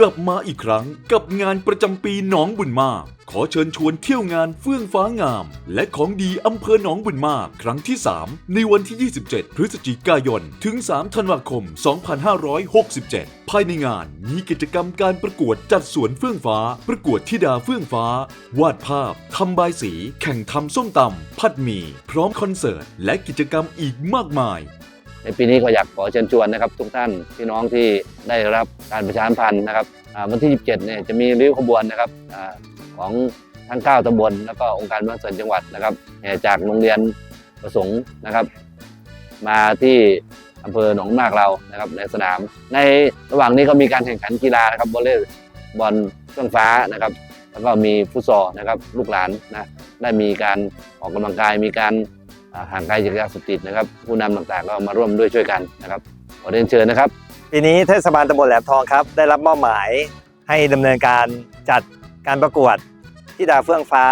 กลับมาอีกครั้งกับงานประจำปีหนองบุญมาก ขอเชิญชวนเที่ยวงานเฟื่องฟ้างาม และของดีอำเภอหนองบุญมาก ครั้งที่ 3 ในวันที่ 27 พฤศจิกายน ถึง 3 ธันวาคม 2567 ภายในงานมีกิจกรรมการประกวดจัดสวนเฟื่องฟ้า ประกวดธิดาเฟื่องฟ้า วาดภาพทำบายสี แข่งทำส้มตำพัดหมี่พร้อมคอนเสิร์ต และกิจกรรมอีกมากมาย ในปีนี้ก็อยากขอเชิญชวนนะครับ ทุกท่านพี่น้องที่ได้รับการประชาสัมพันธ์นะครับวันที่ 27 เนี่ยจะมีริ้วขบวนนะครับอของทั้ง 9ตำบลแล้วก็องค์การบริหารส่วนจังหวัดนะครับแห่จากโรงเรียนประสงค์นะครับ มาที่อำเภอหนองมากเรานะครับในสนาม ในระหว่างนี้ก็มีการแข่งขันกีฬานะครับวอลเลย์บอลเครื่องฟ้านะครับ แล้วก็มีฟุตซอลนะครับ ลูกหลานนะได้มีการออกกำลังกายมีการ ห่างไกลจากยาเสพติดนะครับ ผู้นำต่างๆก็มาร่วมด้วยช่วยกันนะครับขอเรียนเชิญนะครับปีนี้เทศบาลตำบลแหลมทองครับ ได้รับมอบหมายให้ดำเนินการจัดการประกวดที่ดาเฟื่องฟ้า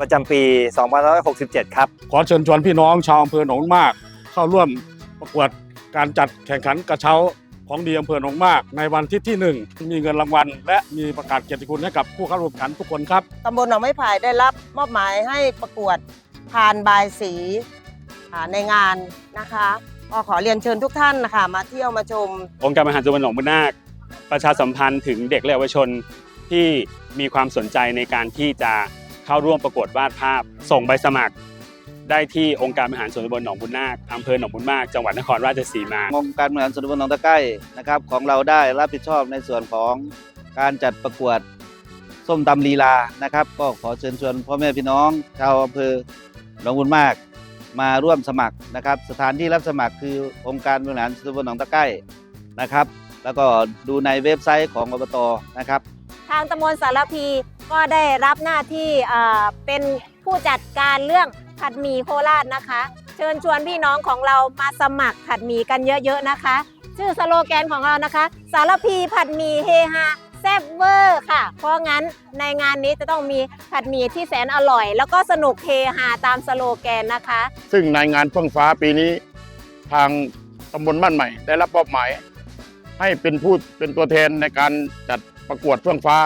ประจำปี 2567 ครับ ขอเชิญชวนพี่น้องชาวอำเภอหนองมาก เข้าร่วมประกวดการจัดแข่งขันกระเช้าของดีอำเภอหนองมาก ในวันที่ที่หนึ่งมีเงินรางวัล และมีประกาศเกียรติคุณให้กับผู้เข้าร่วมแข่งขันทุกคนครับตำบลหนองไม้ไผ่ได้รับมอบหมายให้ประกวดพานบายสีอ่าในงานนะคะก็ขอเรียนเชิญทุกท่านนะคะมาเที่ยวมาชม องค์การบริหารส่วนตำบลหนองบุญนาคประชาสัมพันธ์ถึงเด็กและเยาวชนที่มีความสนใจในการที่จะเข้าร่วมประกวดวาดภาพ ส่งใบสมัคร ได้ที่องค์การบริหารส่วนตำบลหนองบุญนาคอำเภอหนองบุญมากจังหวัดนครราชสีมาองค์การบริหารส่วนตำบลหนองตะไคร่นะครับ ของเราได้รับผิดชอบในส่วนของการจัดประกวดส้มตำลีลานะครับ ก็ขอเชิญชวนพ่อแม่พี่น้องชาวอำเภอห นองบุญมากมาร่วมสมัครนะครับ สถานที่รับสมัครคือองค์การบริหารส่วนตำบลหนองตะไคร่นะครับ แล้วก็ดูในเว็บไซต์ของอบตนะครับ ทางตำบลสารพีก็ได้รับหน้าที่เอ่อเป็นผู้จัดการเรื่องผัดหมี่โคราชนะคะ เชิญชวนพี่น้องของเรามาสมัครผัดหมี่กันเยอะๆนะคะ ชื่อสโลแกนของเรานะคะ สารพีผัดหมี่เฮฮา แซ่บเวอร์ค่ะ เพราะงั้นในงานนี้จะต้องมีผัดหมี่ที่แสนอร่อย แล้วก็สนุกเฮฮาตามสโลแกนนะคะ ซึ่งในงานเฟื่องฟ้าปีนี้ทางตำบลบ้านใหม่ ได้รับมอบหมาย ให้เป็นผู้เป็นตัวแทนในการจัดประกวดเฟื่องฟ้า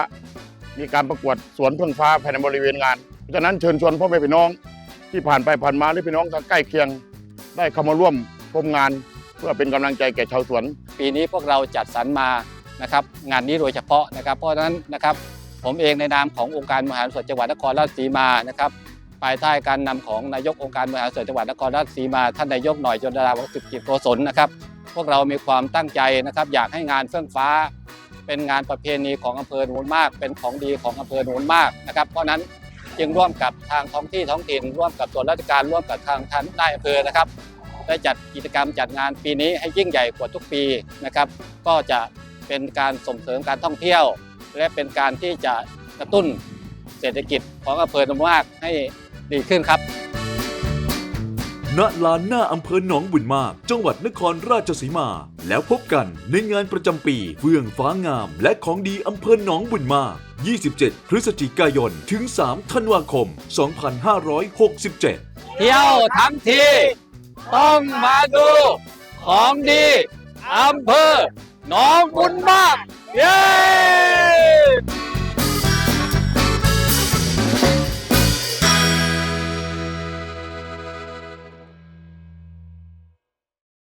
มีการประกวดสวนเฟื่องฟ้าภายในบริเวณงาน เพราะฉะนั้นเชิญชวนพ่อแม่พี่น้องที่ผ่านไปผ่านมาหรือพี่น้องทางใกล้เคียง ได้เข้ามาร่วมชมงาน เพื่อเป็นกำลังใจแก่ชาวสวน ปีนี้พวกเราจัดสรรมา นะครับงานนี้โดยเฉพาะนะครับ เพราะฉะนั้นนะครับผมเองในนามขององค์การบริหาส่วนจังหวัดนครราชสีมานะครับภายใต้การนำของนายกองค์การบริหาส่วนจังหวัดนครราชสีมา ท่านนายกหน่อยจนดาราวัสิบกิจโกศลนะครับ พวกเรามีความตั้งใจนะครับ อยากให้งานเฟื่องฟ้า เป็นงานประเพณีของอำเภอโนนมาก เป็นของดีของอำเภอโนนมากนะครับ เพราะฉะนั้นจึงร่วมกับทางท้องที่ท้องถิ่นร่วมกับส่วนราชการร่วมกับทางท่านนายอำเภอนะครับได้จัดกิจกรรมจัดงานปีนี้ให้ยิ่งใหญ่กว่าทุกปีนะครับ ก็จะ เป็นการส่งเสริมการท่องเที่ยว และเป็นการที่จะกระตุ้นเศรษฐกิจของอำเภอหนองมากให้ดีขึ้นครับณลานหน้าอำเภอหนองบุญมาก จังหวัดนครราชสีมา แล้วพบกันในงานประจำปีเฟื่องฟ้างาม และของดีอำเภอหนองบุญมาก 27 พฤศจิกายน ถึง 3 ธันวาคม 2567 เที่ยวทั้งที ต้องมาดู ของดีอำเภอห น้องบุญมาก เย้